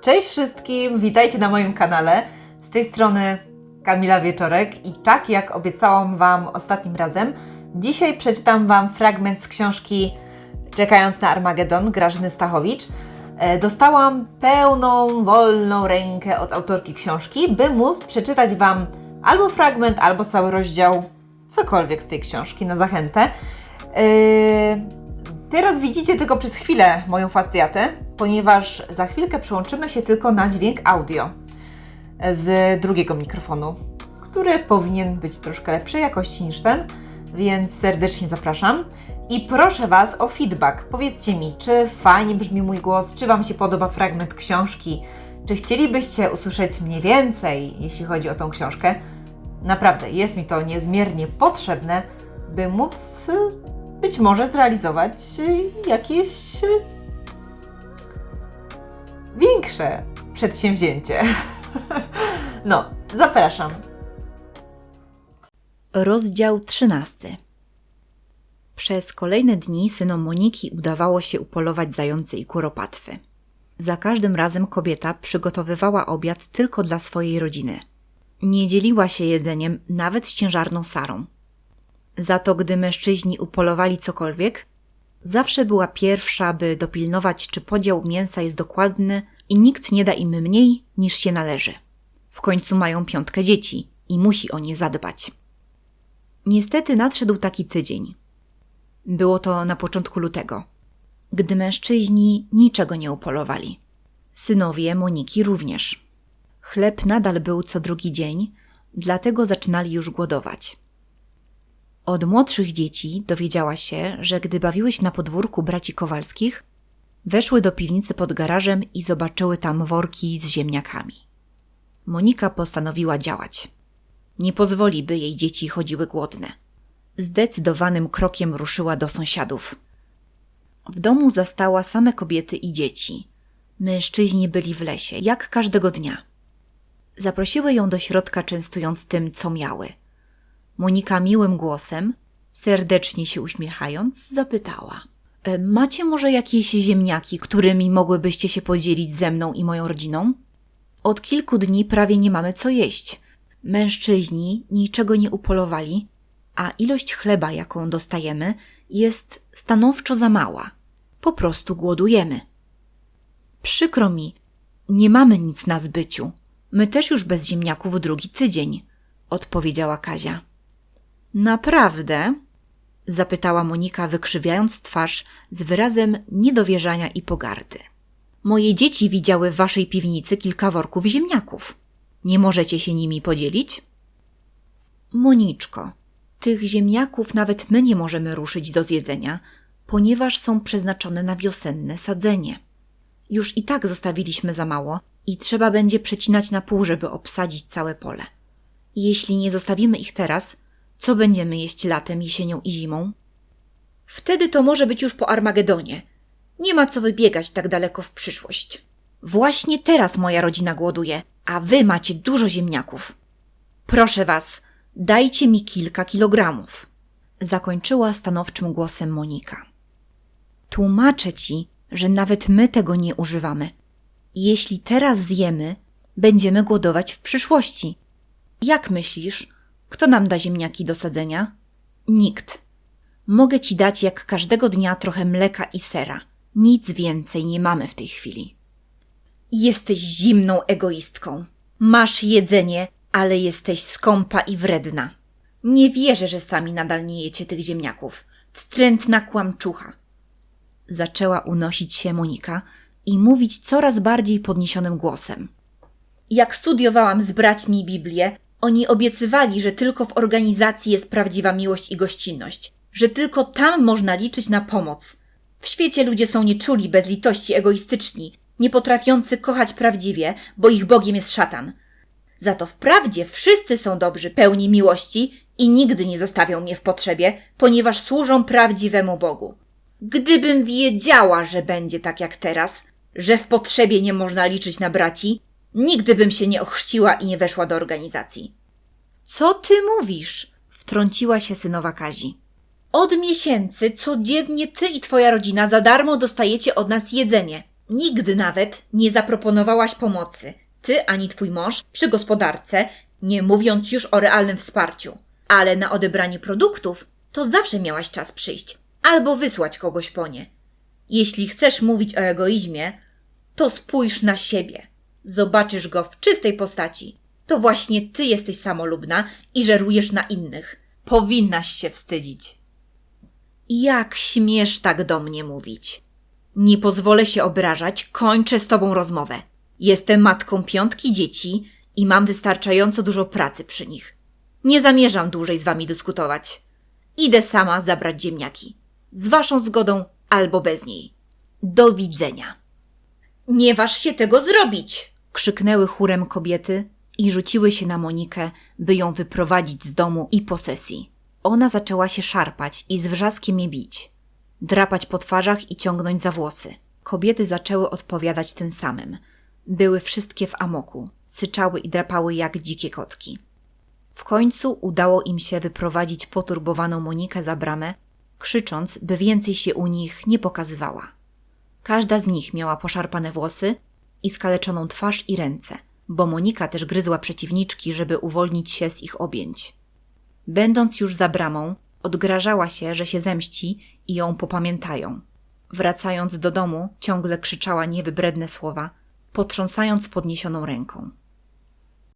Cześć wszystkim, witajcie na moim kanale. Z tej strony Kamila Wieczorek i tak jak obiecałam Wam ostatnim razem, dzisiaj przeczytam Wam fragment z książki Czekając na Armagedon Grażyny Stachowicz. E, Dostałam pełną, wolną rękę od autorki książki, by móc przeczytać Wam albo fragment, albo cały rozdział, cokolwiek z tej książki na zachętę. Yy, Teraz widzicie tylko przez chwilę moją facjatę, ponieważ za chwilkę przyłączymy się tylko na dźwięk audio z drugiego mikrofonu, który powinien być troszkę lepszej jakości niż ten, więc serdecznie zapraszam. I proszę Was o feedback. Powiedzcie mi, czy fajnie brzmi mój głos, czy Wam się podoba fragment książki, czy chcielibyście usłyszeć mnie więcej, jeśli chodzi o tą książkę. Naprawdę, jest mi to niezmiernie potrzebne, by móc być może zrealizować y, jakieś y, większe przedsięwzięcie. No, zapraszam. Rozdział 13 Przez kolejne dni synom Moniki udawało się upolować zające i kuropatwy. Za każdym razem kobieta przygotowywała obiad tylko dla swojej rodziny. Nie dzieliła się jedzeniem nawet z ciężarną Sarą. Za to, gdy mężczyźni upolowali cokolwiek, zawsze była pierwsza, by dopilnować, czy podział mięsa jest dokładny i nikt nie da im mniej niż się należy. W końcu mają piątkę dzieci i musi o nie zadbać. Niestety nadszedł taki tydzień. Było to na początku lutego, gdy mężczyźni niczego nie upolowali. Synowie Moniki również. Chleb nadal był co drugi dzień, dlatego zaczynali już głodować. Od młodszych dzieci dowiedziała się, że gdy bawiły się na podwórku braci Kowalskich, weszły do piwnicy pod garażem i zobaczyły tam worki z ziemniakami. Monika postanowiła działać. Nie pozwoli, by jej dzieci chodziły głodne. Zdecydowanym krokiem ruszyła do sąsiadów. W domu zastała same kobiety i dzieci. Mężczyźni byli w lesie, jak każdego dnia. Zaprosiły ją do środka, częstując tym, co miały. Monika miłym głosem, serdecznie się uśmiechając, zapytała: "E, Macie może jakieś ziemniaki, którymi mogłybyście się podzielić ze mną i moją rodziną? Od kilku dni prawie nie mamy co jeść. Mężczyźni niczego nie upolowali, a ilość chleba, jaką dostajemy, jest stanowczo za mała. Po prostu głodujemy. Przykro mi, nie mamy nic na zbyciu. My też już bez ziemniaków drugi tydzień, odpowiedziała Kazia. Naprawdę? zapytała Monika, wykrzywiając twarz z wyrazem niedowierzania i pogardy. Moje dzieci widziały w waszej piwnicy kilka worków ziemniaków. Nie możecie się nimi podzielić? Moniczko, tych ziemniaków nawet my nie możemy ruszyć do zjedzenia, ponieważ są przeznaczone na wiosenne sadzenie. Już i tak zostawiliśmy za mało i trzeba będzie przecinać na pół, żeby obsadzić całe pole. Jeśli nie zostawimy ich teraz, co będziemy jeść latem, jesienią i zimą? Wtedy to może być już po Armagedonie. Nie ma co wybiegać tak daleko w przyszłość. Właśnie teraz moja rodzina głoduje, a wy macie dużo ziemniaków. Proszę was, dajcie mi kilka kilogramów. Zakończyła stanowczym głosem Monika. Tłumaczę ci, że nawet my tego nie używamy. Jeśli teraz zjemy, będziemy głodować w przyszłości. Jak myślisz, kto nam da ziemniaki do sadzenia? Nikt. Mogę ci dać jak każdego dnia trochę mleka i sera. Nic więcej nie mamy w tej chwili. Jesteś zimną egoistką. Masz jedzenie, ale jesteś skąpa i wredna. Nie wierzę, że sami nadal nie jecie tych ziemniaków. Wstrętna kłamczucha. Zaczęła unosić się Monika i mówić coraz bardziej podniesionym głosem. Jak studiowałam z braćmi Biblię, oni obiecywali, że tylko w organizacji jest prawdziwa miłość i gościnność, że tylko tam można liczyć na pomoc. W świecie ludzie są nieczuli, bezlitości, egoistyczni, nie potrafiący kochać prawdziwie, bo ich Bogiem jest szatan. Za to wprawdzie wszyscy są dobrzy, pełni miłości i nigdy nie zostawią mnie w potrzebie, ponieważ służą prawdziwemu Bogu. Gdybym wiedziała, że będzie tak jak teraz, że w potrzebie nie można liczyć na braci, nigdy bym się nie ochrzciła i nie weszła do organizacji. Co ty mówisz? wtrąciła się synowa Kazi. Od miesięcy codziennie ty i twoja rodzina za darmo dostajecie od nas jedzenie. Nigdy nawet nie zaproponowałaś pomocy. Ty ani twój mąż przy gospodarce, nie mówiąc już o realnym wsparciu. Ale na odebranie produktów to zawsze miałaś czas przyjść albo wysłać kogoś po nie. Jeśli chcesz mówić o egoizmie, to spójrz na siebie. Zobaczysz go w czystej postaci. To właśnie ty jesteś samolubna i żerujesz na innych. Powinnaś się wstydzić. Jak śmiesz tak do mnie mówić? Nie pozwolę się obrażać, kończę z tobą rozmowę. Jestem matką piątki dzieci i mam wystarczająco dużo pracy przy nich. Nie zamierzam dłużej z wami dyskutować. Idę sama zabrać ziemniaki. Z waszą zgodą albo bez niej. Do widzenia. Nie waż się tego zrobić! Krzyknęły chórem kobiety i rzuciły się na Monikę, by ją wyprowadzić z domu i posesji. Ona zaczęła się szarpać i z wrzaskiem je bić, drapać po twarzach i ciągnąć za włosy. Kobiety zaczęły odpowiadać tym samym. Były wszystkie w amoku, syczały i drapały jak dzikie kotki. W końcu udało im się wyprowadzić poturbowaną Monikę za bramę, krzycząc, by więcej się u nich nie pokazywała. Każda z nich miała poszarpane włosy i skaleczoną twarz i ręce, bo Monika też gryzła przeciwniczki, żeby uwolnić się z ich objęć. Będąc już za bramą, odgrażała się, że się zemści i ją popamiętają. Wracając do domu, ciągle krzyczała niewybredne słowa, potrząsając podniesioną ręką.